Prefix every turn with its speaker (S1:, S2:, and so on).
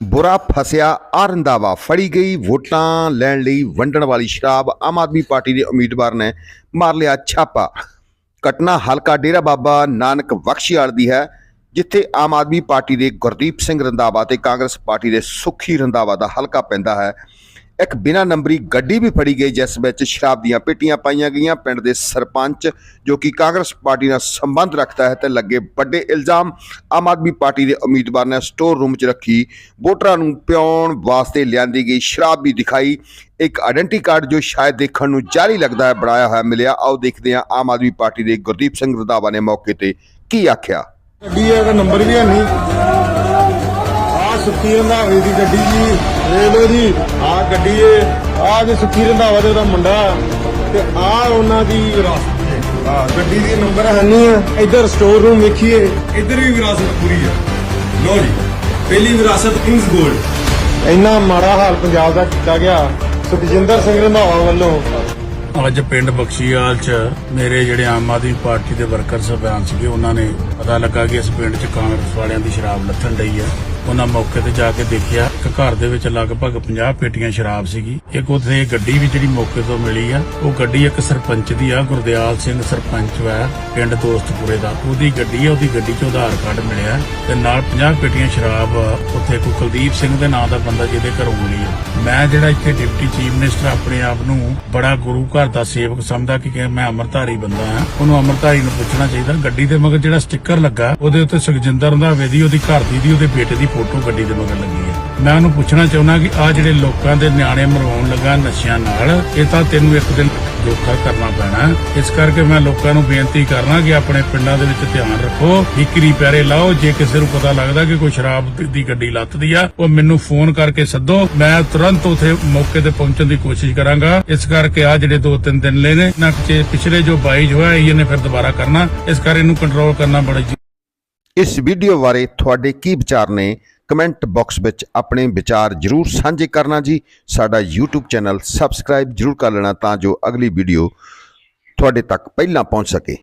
S1: ਬੁਰਾ ਫਸਿਆ ਆ ਰੰਧਾਵਾ ਫੜੀ ਗਈ, ਵੋਟਾਂ ਲੈਣ ਲਈ ਵੰਡਣ ਵਾਲੀ ਸ਼ਰਾਬ ਆਮ ਆਦਮੀ ਪਾਰਟੀ ਦੇ ਉਮੀਦਵਾਰ ਨੇ ਮਾਰ ਲਿਆ ਛਾਪਾ। ਘਟਨਾ ਹਲਕਾ ਡੇਰਾ ਬਾਬਾ ਨਾਨਕ ਬਖਸ਼ੀਵਾਲ ਦੀ ਹੈ, ਜਿੱਥੇ ਆਮ ਆਦਮੀ ਪਾਰਟੀ ਦੇ ਗੁਰਦੀਪ ਸਿੰਘ ਰੰਧਾਵਾ ਤੇ ਕਾਂਗਰਸ ਪਾਰਟੀ ਦੇ ਸੁਖੀ ਰੰਧਾਵਾ ਦਾ ਹਲਕਾ ਪੈਂਦਾ ਹੈ। ਇੱਕ ਬਿਨਾਂ ਨੰਬਰੀ ਗੱਡੀ ਵੀ ਫੜੀ ਗਈ, ਜਿਸ ਵਿੱਚ ਸ਼ਰਾਬ ਦੀਆਂ ਪੇਟੀਆਂ ਪਾਈਆਂ ਗਈਆਂ। ਪਿੰਡ ਦੇ ਸਰਪੰਚ, ਜੋ ਕਿ ਕਾਂਗਰਸ ਪਾਰਟੀ ਨਾਲ ਸੰਬੰਧ ਰੱਖਦਾ ਹੈ, ਤੇ ਲੱਗੇ ਵੱਡੇ ਇਲਜ਼ਾਮ ਆਮ ਆਦਮੀ ਪਾਰਟੀ ਦੇ ਉਮੀਦਵਾਰ ਨੇ ਸਟੋਰ ਰੂਮ 'ਚ ਰੱਖੀ। ਵੋਟਰਾਂ ਨੂੰ ਪਿਉਣ ਵਾਸਤੇ ਲਿਆਂਦੀ ਗਈ ਸ਼ਰਾਬ ਵੀ ਦਿਖਾਈ। ਇੱਕ ਆਇਡੈਂਟੀ ਕਾਰਡ ਜੋ ਸ਼ਾਇਦ ਦੇਖਣ ਨੂੰ ਜਾਰੀ ਲੱਗਦਾ ਹੈ, ਬਣਾਇਆ ਹੋਇਆ ਮਿਲਿਆ। ਆਓ ਦੇਖਦੇ ਹਾਂ ਆਮ ਆਦਮੀ ਪਾਰਟੀ ਦੇ ਗੁਰਦੀਪ ਸਿੰਘ ਰੰਧਾਵਾ ਨੇ ਮੌਕੇ ਤੇ ਕੀ ਆਖਿਆ।
S2: ਗੱਡੀ ਦਾ ਨੰਬਰ ਵੀ ਹੈ ਨਹੀਂ। ਸੁਖੀ ਰੰਧਾਵੇ ਦੀ ਗੱਡੀ ਜੀ ਵੇਖ ਲਓ ਜੀ ਆ ਗੱਡੀ ਹੈ ਆ ਜੇ ਸੁੱਖੀ ਰੰਧਾਵਾ ਦੇ ਉਹਦਾ ਮੁੰਡਾ। ਤੇ ਆ ਉਹਨਾਂ ਦੀ ਵਿਰਾਸਤ ਹੈ ਆ ਗੱਡੀ ਦੀ ਨੰਬਰ ਹੈ ਨਹੀਂ ਇੱਧਰ ਸਟੋਰ ਰੂਮ ਵੇਖੀਏ।
S3: ਇੱਧਰ ਵੀ ਵਿਰਾਸਤ ਪੂਰੀ ਹੈ ਲੋ ਜੀ, ਪਹਿਲੀ ਵਿਰਾਸਤ ਕਿੰਗਸ ਗੋਲਡ।
S2: ਇੰਨਾ ਮਾੜਾ ਹਾਲ ਪੰਜਾਬ ਦਾ ਕੀਤਾ ਗਿਆ ਸੁਖਜਿੰਦਰ ਸਿੰਘ ਰੰਧਾਵਾ ਵੱਲੋਂ।
S4: ਅੱਜ ਪਿੰਡ ਬਖਸ਼ੀਆਲ ਚ ਮੇਰੇ ਜਿਹੜੇ ਆਮ ਆਦਮੀ ਪਾਰਟੀ ਦੇ ਵਰਕਰ ਸਭਿਆਨ ਸੀਗੇ, ਉਹਨਾਂ ਨੇ ਪਤਾ ਲੱਗਾ ਕਿ ਇਸ ਪਿੰਡ ਚ ਕਾਂਗਰਸ ਵਾਲਿਆਂ ਦੀ ਸ਼ਰਾਬ ਲੱਥਣ ਡਈ ਹੈ। ਉਹਨਾਂ ਮੌਕੇ ਤੇ ਜਾ ਕੇ ਦੇਖਿਆ ਕਿ ਘਰ ਦੇ ਵਿੱਚ ਲਗਭਗ 50 ਪੇਟੀਆਂ ਸ਼ਰਾਬ ਸੀਗੀ। ਇੱਕ ਉੱਥੇ ਗੱਡੀ ਵੀ ਜਿਹੜੀ ਮੌਕੇ ਤੋਂ ਮਿਲੀ ਆ, ਉਹ ਗੱਡੀ ਇੱਕ ਸਰਪੰਚ ਦੀ ਆ, ਗੁਰਦਿਆਲ ਸਿੰਘ ਸਰਪੰਚ ਵਾ, ਪਿੰਡ ਦੋਸਤਪੁਰੇ ਦਾ। ਉਹਦੀ ਗੱਡੀ ਆ, ਉਹਦੀ ਗੱਡੀ 'ਚ ਆਧਾਰ ਕਾਰਡ ਮਿਲਿਆ ਤੇ ਨਾਲ 50 ਪੇਟੀਆਂ ਸ਼ਰਾਬ ਉੱਥੇ ਕੋਈ ਕੁਲਦੀਪ ਸਿੰਘ ਦੇ ਨਾਂ ਦਾ ਬੰਦਾ ਜਿਹਦੇ ਘਰੋਂ ਮਿਲੀ ਆ। ਮੈਂ ਜਿਹੜਾ ਇੱਥੇ ਡਿਪਟੀ ਚੀਫ ਮਿਨਿਸਟਰ ਆਪਣੇ ਆਪ ਨੂੰ ਬੜਾ ਗੁਰੂ ਘਰ ਦਾ ਸੇਵਕ ਸਮਝਦਾ ਕਿ ਮੈਂ ਅਮਰਤਾਰੀ ਬੰਦਾ ਹਾਂ, ਉਹਨੂੰ ਅਮਰਧਾਰੀ ਨੂੰ ਪੁੱਛਣਾ ਚਾਹੀਦਾ। ਗੱਡੀ ਦੇ ਮਗਰ ਜਿਹੜਾ ਸਟicker ਲੱਗਾ, ਉਹਦੇ ਉੱਤੇ ਸੁਖਜਿੰਦਰ ਰੰਧਾਵੇ ਦੀ, ਉਹਦੀ ਘਰ ਦੀ ਦੀ, ਉਹਦੇ ਬੇਟੇ ਦੀ ਫੋਟੋ ਗੱਡੀ ਦੇ ਮਗਰ ਲੱਗੀ ਹੈ ਮੈਂ ਉਹਨੂੰ ਪੁੱਛਣਾ ਚਾਹੁੰਦਾ ਕਿ ਆ ਜਿਹੜੇ ਲੋਕਾਂ ਦੇ ਨਿਆਣੇ ਮਰਵਾਉਣ ਲੱਗਾ ਨਸ਼ਿਆਂ ਨਾਲ ਇਹ ਤਾਂ ਤੈਨੂੰ ਇੱਕ ਦਿਨ ਜੋਖਾ ਕਰਨਾ ਪੈਣਾ। ਇਸ ਕਰਕੇ ਮੈਂ ਲੋਕਾਂ ਨੂੰ ਬੇਨਤੀ ਕਰਨਾ ਕਿ ਆਪਣੇ ਪਿੰਡਾਂ ਦੇ ਵਿੱਚ ਧਿਆਨ ਰੱਖੋ। ਵਿਕਰੀ ਪੈਰੇ ਲਾਓ। ਜੇ ਕਿਸੇ ਨੂੰ ਪਤਾ ਲੱਗਦਾ ਕਿ ਕੋਈ ਸ਼ਰਾਬ ਦੀ- ਗੱਡੀ ਲੱਥਦੀ ਆ ਉਹ ਮੈਨੂੰ ਫੋਨ ਕਰਕੇ ਸੱਦੋ। ਮੈਂ ਤੁਰੰਤ ਉਥੇ ਮੌਕੇ ਤੇ ਪਹੁੰਚਣ ਦੀ ਕੋਸ਼ਿਸ਼ ਕਰਾਂਗਾ। ਇਸ ਕਰਕੇ ਆ ਜਿਹੜੇ ਦੋ ਤਿੰਨ ਦਿਨ ਲਏ ਨੇ ਨਾ ਕਿ ਪਿਛਲੇ ਜੋ 22 ਹੋਇਆ ਇਹਨੇ ਫਿਰ ਦੁਬਾਰਾ ਕਰਨਾ। ਇਸ ਕਰਕੇ ਇਹਨੂੰ ਕੰਟਰੋਲ ਕਰਨਾ ਬੜਾ ਜ਼ਰੂਰੀ
S1: ਇਸ ਵੀਡੀਓ ਬਾਰੇ ਤੁਹਾਡੇ ਕੀ ਵਿਚਾਰ ਨੇ? ਕਮੈਂਟ ਬਾਕਸ ਵਿੱਚ ਆਪਣੇ ਵਿਚਾਰ ਜਰੂਰ ਸਾਂਝੇ ਕਰਨਾ ਜੀ। ਸਾਡਾ YouTube ਚੈਨਲ ਸਬਸਕ੍ਰਾਈਬ ਜਰੂਰ ਕਰ ਲੈਣਾ ਤਾਂ ਜੋ ਅਗਲੀ ਵੀਡੀਓ ਤੁਹਾਡੇ ਤੱਕ ਪਹਿਲਾਂ ਪਹੁੰਚ ਸਕੇ।